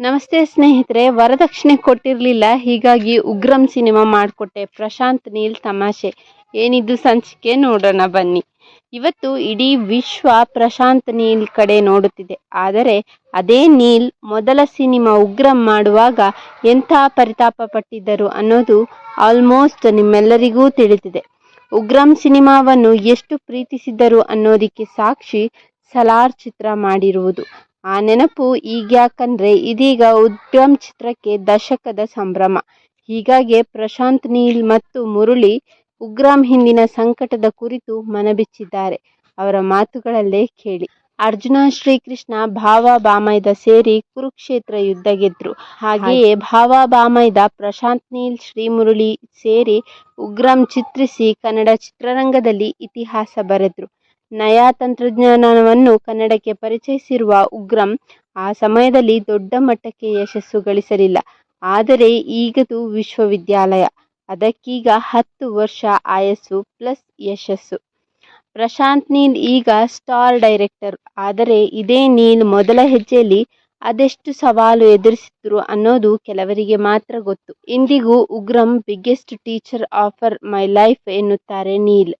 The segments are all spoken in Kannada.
ನಮಸ್ತೆ ಸ್ನೇಹಿತರೆ, ವರದಕ್ಷಿಣೆ ಕೊಟ್ಟಿರಲಿಲ್ಲ, ಹೀಗಾಗಿ ಉಗ್ರಂ ಸಿನಿಮಾ ಮಾಡಿಕೊಟ್ಟೆ ಪ್ರಶಾಂತ್ ನೀಲ್ ತಮಾಷೆ. ಏನಿದ್ದು ಸಂಚಿಕೆ ನೋಡೋಣ ಬನ್ನಿ. ಇವತ್ತು ಇಡೀ ವಿಶ್ವ ಪ್ರಶಾಂತ್ ನೀಲ್ ಕಡೆ ನೋಡುತ್ತಿದೆ. ಆದರೆ ಅದೇ ನೀಲ್ ಮೊದಲ ಸಿನಿಮಾ ಉಗ್ರಂ ಮಾಡುವಾಗ ಎಂಥ ಪರಿತಾಪ ಪಟ್ಟಿದ್ದರು ಅನ್ನೋದು ಆಲ್ಮೋಸ್ಟ್ ನಿಮ್ಮೆಲ್ಲರಿಗೂ ತಿಳಿದಿದೆ. ಉಗ್ರಂ ಸಿನಿಮಾವನ್ನು ಎಷ್ಟು ಪ್ರೀತಿಸಿದ್ದರು ಅನ್ನೋದಕ್ಕೆ ಸಾಕ್ಷಿ ಸಲಾರ್ ಚಿತ್ರ ಮಾಡಿರುವುದು. ಆ ನೆನಪು ಈಗ್ಯಾಕಂದ್ರೆ ಇದೀಗ ಉದ್ಯಮ್ ಚಿತ್ರಕ್ಕೆ ದಶಕದ ಸಂಭ್ರಮ. ಹೀಗಾಗಿ ಪ್ರಶಾಂತ್ ನೀಲ್ ಮತ್ತು ಮುರುಳಿ ಉಗ್ರಂ ಹಿಂದಿನ ಸಂಕಟದ ಕುರಿತು ಮನಬಿಚ್ಚಿದ್ದಾರೆ. ಅವರ ಮಾತುಗಳಲ್ಲೇ ಕೇಳಿ. ಅರ್ಜುನ ಶ್ರೀಕೃಷ್ಣ ಭಾವ ಬಾಮೈದ ಸೇರಿ ಕುರುಕ್ಷೇತ್ರ ಯುದ್ಧ ಗೆದ್ರು. ಹಾಗೆಯೇ ಭಾವ ಬಾಮೈದ ಪ್ರಶಾಂತ್ ನೀಲ್ ಶ್ರೀಮುರಳಿ ಸೇರಿ ಉಗ್ರಂ ಚಿತ್ರಿಸಿ ಕನ್ನಡ ಚಿತ್ರರಂಗದಲ್ಲಿ ಇತಿಹಾಸ ಬರೆದ್ರು. ನಯಾ ತಂತ್ರಜ್ಞಾನವನ್ನು ಕನ್ನಡಕ್ಕೆ ಪರಿಚಯಿಸಿರುವ ಉಗ್ರಂ ಆ ಸಮಯದಲ್ಲಿ ದೊಡ್ಡ ಮಟ್ಟಕ್ಕೆ ಯಶಸ್ಸು ಗಳಿಸಲಿಲ್ಲ. ಆದರೆ ಈಗದು ವಿಶ್ವವಿದ್ಯಾಲಯ. ಅದಕ್ಕೀಗ ಹತ್ತು ವರ್ಷ ಆಯಸ್ಸು ಪ್ಲಸ್ ಯಶಸ್ಸು. ಪ್ರಶಾಂತ್ ನೀಲ್ ಈಗ ಸ್ಟಾರ್ ಡೈರೆಕ್ಟರ್. ಆದರೆ ಇದೇ ನೀಲ್ ಮೊದಲ ಹೆಜ್ಜೆಯಲ್ಲಿ ಅದೆಷ್ಟು ಸವಾಲು ಎದುರಿಸಿದ್ರು ಅನ್ನೋದು ಕೆಲವರಿಗೆ ಮಾತ್ರ ಗೊತ್ತು. ಇಂದಿಗೂ Ugramm biggest teacher of my life ಎನ್ನುತ್ತಾರೆ ನೀಲ್.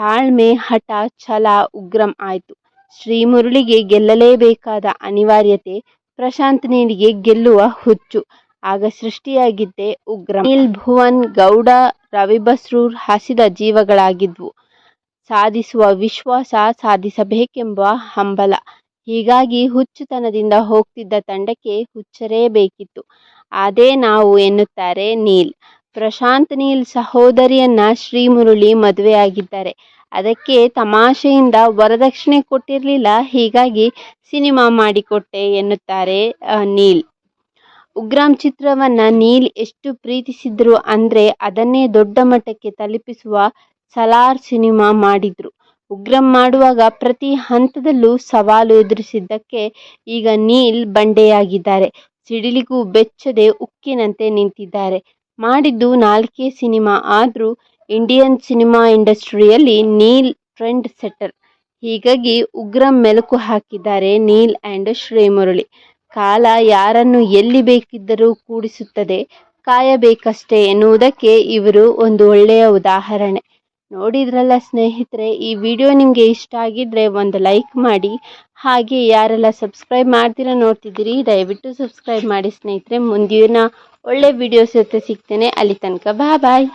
ತಾಳ್ಮೆ, ಹಠ, ಛಲ, ಉಗ್ರಂ ಆಯ್ತು. ಶ್ರೀಮುರಳಿಗೆ ಗೆಲ್ಲಲೇಬೇಕಾದ ಅನಿವಾರ್ಯತೆ ಪ್ರಶಾಂತ್ ನೀಲಿಗೆ ಗೆಲ್ಲುವ ಹುಚ್ಚು. ಆಗ ಸೃಷ್ಟಿಯಾಗಿದ್ದೆ ಉಗ್ರಂ. ನೀಲ್ ಭುವನ್, ಗೌಡ, ರವಿಬಸ್ರೂರ್ ಹಸಿದ ಜೀವಗಳಾಗಿದ್ವು. ಸಾಧಿಸುವ ವಿಶ್ವಾಸ ಸಾಧಿಸಬೇಕೆಂಬ ಹಂಬಲ. ಹೀಗಾಗಿ ಹುಚ್ಚುತನದಿಂದ ಹೋಗ್ತಿದ್ದ ತಂಡಕ್ಕೆ ಹುಚ್ಚರೇ ಬೇಕಿತ್ತು. ಅದೇ ನಾವು ಎನ್ನುತ್ತಾರೆ ನೀಲ್. ಪ್ರಶಾಂತ್ ನೀಲ್ ಸಹೋದರಿಯನ್ನ ಶ್ರೀಮುರಳಿ ಮದುವೆಯಾಗಿದ್ದಾರೆ. ಅದಕ್ಕೆ ತಮಾಷೆಯಿಂದ ವರದಕ್ಷಿಣೆ ಕೊಟ್ಟಿರಲಿಲ್ಲ, ಹೀಗಾಗಿ ಸಿನಿಮಾ ಮಾಡಿಕೊಟ್ಟೆ ಎನ್ನುತ್ತಾರೆ ನೀಲ್. ಉಗ್ರಂ ಚಿತ್ರವನ್ನ ನೀಲ್ ಎಷ್ಟು ಪ್ರೀತಿಸಿದ್ರು ಅಂದ್ರೆ ಅದನ್ನೇ ದೊಡ್ಡ ಮಟ್ಟಕ್ಕೆ ತಲುಪಿಸುವ ಸಲಾರ್ ಸಿನಿಮಾ ಮಾಡಿದ್ರು. ಉಗ್ರಂ ಮಾಡುವಾಗ ಪ್ರತಿ ಹಂತದಲ್ಲೂ ಸವಾಲು ಎದುರಿಸಿದ್ದಕ್ಕೆ ಈಗ ನೀಲ್ ಬಂಡೆಯಾಗಿದ್ದಾರೆ. ಸಿಡಿಲಿಗೂ ಬೆಚ್ಚದೆ ಉಕ್ಕಿನಂತೆ ನಿಂತಿದ್ದಾರೆ. ಮಾಡಿದ್ದು ನಾಲ್ಕೇ ಸಿನಿಮಾ. ಆದರೂ ಇಂಡಿಯನ್ ಸಿನಿಮಾ ಇಂಡಸ್ಟ್ರಿಯಲ್ಲಿ ನೀಲ್ ಟ್ರೆಂಡ್ ಸೆಟ್ಟರ್. ಹೀಗಾಗಿ ಉಗ್ರ ಮೆಲುಕು ಹಾಕಿದ್ದಾರೆ ನೀಲ್ ಆ್ಯಂಡ್ ಶ್ರೀಮುರಳಿ. ಕಾಲ ಯಾರನ್ನು ಎಲ್ಲಿ ಬೇಕಿದ್ದರೂ ಕೂಡಿಸುತ್ತದೆ, ಕಾಯಬೇಕಷ್ಟೇ ಎನ್ನುವುದಕ್ಕೆ ಇವರು ಒಂದು ಒಳ್ಳೆಯ ಉದಾಹರಣೆ. ನೋಡಿದ್ರಲ್ಲ ಸ್ನೇಹಿತರೆ, ಈ ವಿಡಿಯೋ ನಿಮಗೆ ಇಷ್ಟ ಆಗಿದ್ರೆ ಒಂದು ಲೈಕ್ ಮಾಡಿ. ಹಾಗೆ ಯಾರೆಲ್ಲ ಸಬ್ಸ್ಕ್ರೈಬ್ ಮಾಡ್ತೀರಾ ನೋಡ್ತಿದ್ದೀರಿ, ದಯವಿಟ್ಟು ಸಬ್ಸ್ಕ್ರೈಬ್ ಮಾಡಿ ಸ್ನೇಹಿತರೆ. ಮುಂದಿನ ಒಳ್ಳೆ ವಿಡಿಯೋಸ್ ಜೊತೆ ಸಿಗ್ತೇನೆ. ಅಲ್ಲಿ ತನಕ ಬಾ ಬಾಯ್